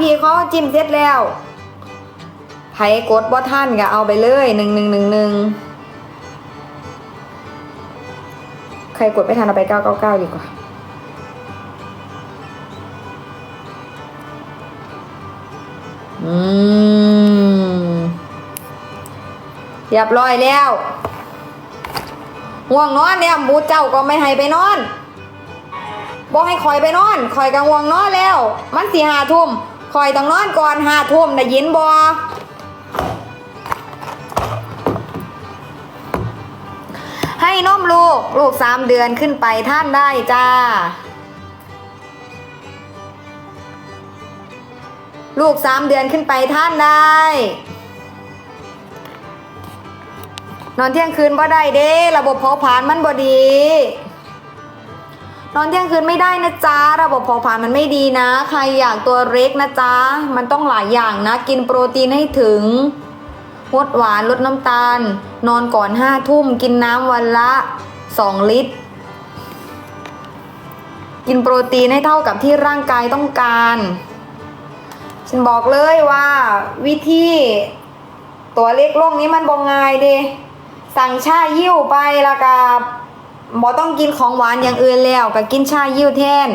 พี่เขาจิ้มเสร็จแล้วไผกดว่าท่านก็เอาไปเลยหนึ่งหนึ่งหนึ่งหนึ่งใครกดไม่ทันเอาไปเก้าเก้าเก้าดีกว่าอืมเรียบร้อยแล้วง่วงนอนเนี่ยหมูเจ้าก็ไม่ให้ไปนอนบอกให้คอยไปนอนคอยกังวงนอนแล้ว มันสี่หาทุ่ม คอยต้องนอนก่อนหาทุ่มได้ยินบอให้นมลูก ลูกสามเดือนขึ้นไปท่านได้จ้า ลูกสามเดือนขึ้นไปท่านได้ นอนเที่ยงคืนบ่ได้เด้ ระบบเผาผลาญมันบ่ดี นอนเที่ยงคืนไม่ได้นะจ๊ะ ระบบเผาผลาญมันไม่ดีนะ ใครอยากตัวเล็กนะจ๊ะ มันต้องหลายอย่างนะ กินโปรตีนให้ถึงงดหวานลดน้ำตาล นอนก่อนห้าทุ่ม กินน้ำวันละสองลิตร กินโปรตีนให้เท่ากับที่ร่างกายต้องการ ฉันบอกเลยว่า วิธีตัวเล็กลงนี้มันบองง่ายเดสั่งชายิ้วไปล้วก็บ บอต้องกินของหวานอย่างอื่นแล้วก็กินชายิ้วแทน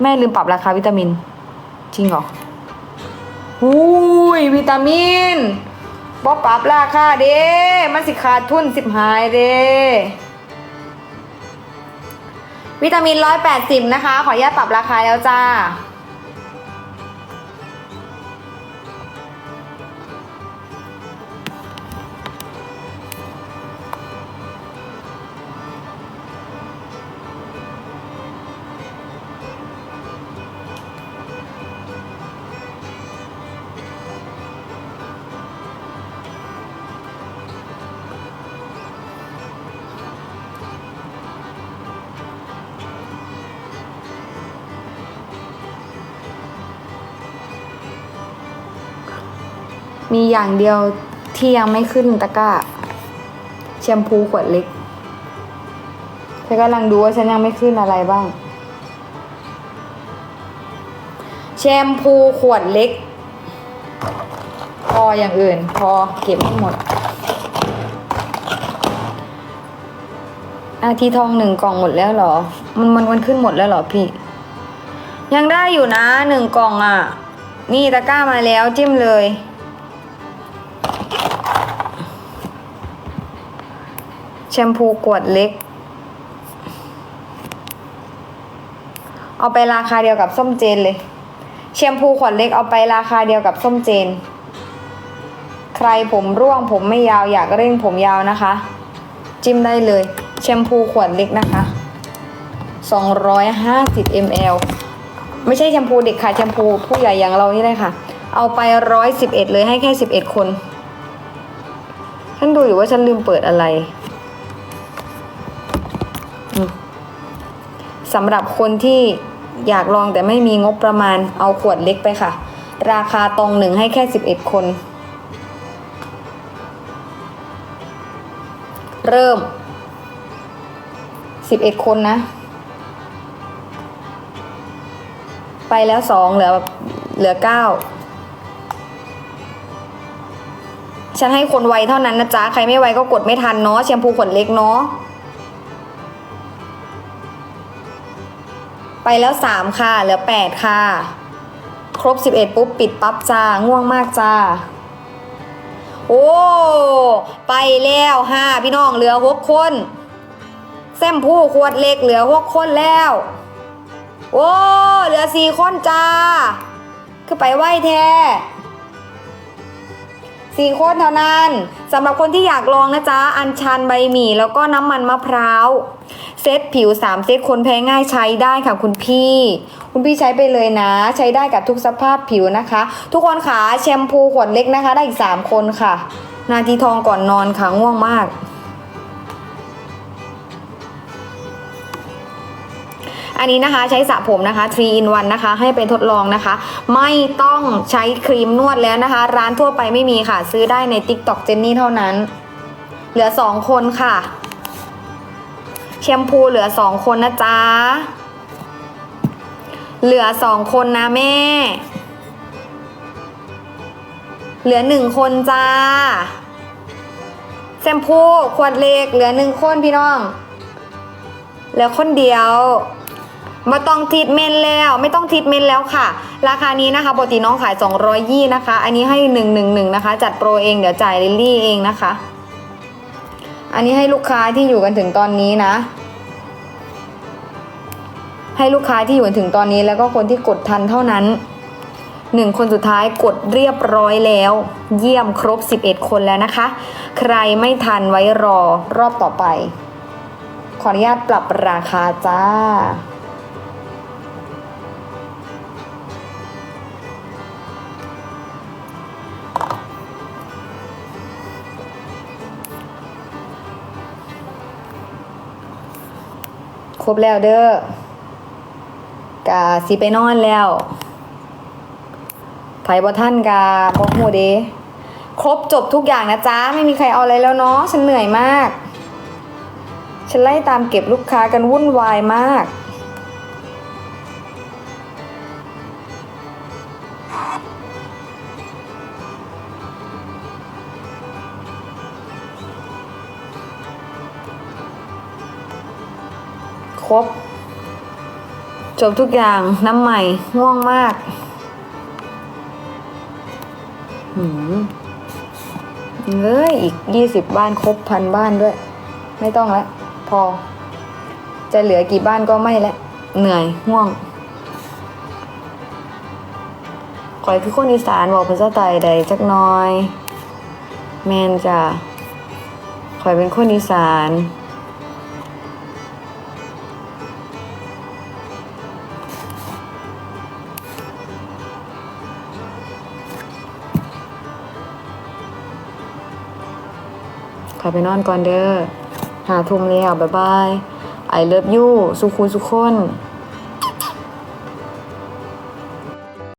แม่ลืมปรับราคาวิตามิน จริงเหรออุ้ยวิตามินบอปรับราคาเด้มันสิขาดทุนสิบหายเด้วิตามินร้อยแปดสิบนะคะ ขออนุญาตปรับราคาแล้วจ้า มีอย่างเดียวที่ยังไม่ขึ้นตะกร้าแชมพูขวดเล็กฉันกำลังดูว่าฉันยังไม่ขึ้นอะไรบ้าง แชมพูขวดเล็ก พออย่างอื่น พอเก็บให้หมด อาทีทองหนึ่งกล่องหมดแล้วเหรอ มันมันมันขึ้นหมดแล้วเหรอพี่ ยังได้อยู่นะหนึ่งกล่องอะ นี่ตะกร้ามาแล้วจิ้มเลย แชมพูขวดเล็ก เอาไปราคาเดียวกับส้มเจนเลย แชมพูขวดเล็กเอาไปราคาเดียวกับส้มเจน ใครผมร่วงผมไม่ยาวอยากเร่งผมยาวนะคะ จิ้มได้เลย แชมพูขวดเล็กนะคะ 250 ml ไม่ใช่แชมพูเด็กค่ะแชมพูผู้ใหญ่อย่างเรานี่เลยค่ะ เอาไป 111 เลยให้แค่ 11 คน ฉันดูอยู่ว่าฉันลืมเปิดอะไร สำหรับคนที่อยากลองแต่ไม่มีงบประมาณเอาขวดเล็กไปค่ะ ราคาตรงหนึ่งให้แค่สิบเอ็ดคน เริ่มสิบเอ็ดคนนะ ไปแล้วสองเหลือเหลือเก้าฉันให้คนไวเท่านั้นนะจ๊ะ ใครไม่ไวก็กดไม่ทันเนาะแชมพูขวดเล็กเนาะ ไปแล้วสามค่ะ เหลือแปดค่ะ ครบสิบเอ็ดปุ๊บ ปิดปั๊บจ้า ง่วงมากจ้า โอ้ ไปแล้วห้าพี่น้องเหลือหกคน แซมผู้ขวดเล็กเหลือหกคนแล้ว โอ้ เหลือสี่คนจ้า คือไปไหวแท้สี่คนเท่านั้นสำหรับคนที่อยากลองนะจ๊ะ อัญชันใบหมี่แล้วก็น้ำมันมะพร้าว เซตผิว 3 เซตคนแพ้ง่ายใช้ได้ค่ะคุณพี่ คุณพี่ใช้ไปเลยนะ ใช้ได้กับทุกสภาพผิวนะคะ ทุกคนขาแชมพูขวดเล็กนะคะ ได้อีก 3 คนค่ะ นาทีทองก่อนนอนค่ะง่วงมากอันนี้นะคะใช้สระผมนะคะ3 in 1นะคะ ให้ไปทดลองนะคะ ไม่ต้องใช้ครีมนวดแล้วนะคะ ร้านทั่วไปไม่มีค่ะ ซื้อได้ใน TikTok เจนนี่เท่านั้น เหลือ 2 คนค่ะ แชมพูเหลือ2คนนะจ๊ะ เหลือสองคนนะแม่ เหลือหนึ่งคนจ้า แชมพูขวดเล็กเหลือหนึ่งคนพี่น้อง เหลือคนเดียวมาต้องทรีทเมนแล้วไม่ต้องทรีทเมนแล้วค่ะ ราคานี้นะคะปกติน้องขาย200ยี่นะคะ อันนี้ให้ 111 นะคะ จัดโปรเองเดี๋ยวจ่ายลิลลี่เองนะคะ อันนี้ให้ลูกค้าที่อยู่กันถึงตอนนี้นะ ให้ลูกค้าที่อยู่กันถึงตอนนี้แล้วก็คนที่กดทันเท่านั้นหนึ่งคนสุดท้ายกดเรียบร้อยแล้ว เยี่ยมครบ 11 คนแล้วนะคะ ใครไม่ทันไว้รอรอบต่อไป ขออนุญาตปรับราคาจ้า ครบแล้วเด้อกาสิไปนอนแล้วไผบ่ท่านกาบ่ฮู้เด้ครบจบทุกอย่างนะจ๊ะ ไม่มีใครเอาอะไรแล้วเนาะฉันเหนื่อยมาก ฉันไล่ตามเก็บลูกค้ากันวุ่นวายมาก รบ จบทุกอย่างน้ำใหม่ง่วงมากหืมเอ้ยอีกยี่สิบบ้านครบพันบ้านด้วย ไม่ต้องแล้วพอ จะเหลือกี่บ้านก็ไม่แล้วเหนื่อยง่วงขอยคือคนอีสานบอกภาษาไทยใดจักหน้อย แมนจ้ะขอยเป็นคนอีสาน ขอไปนอนก่อนเด้อหาทุ่มแล้วบ๊ายบาย I love you สุขุสุขคน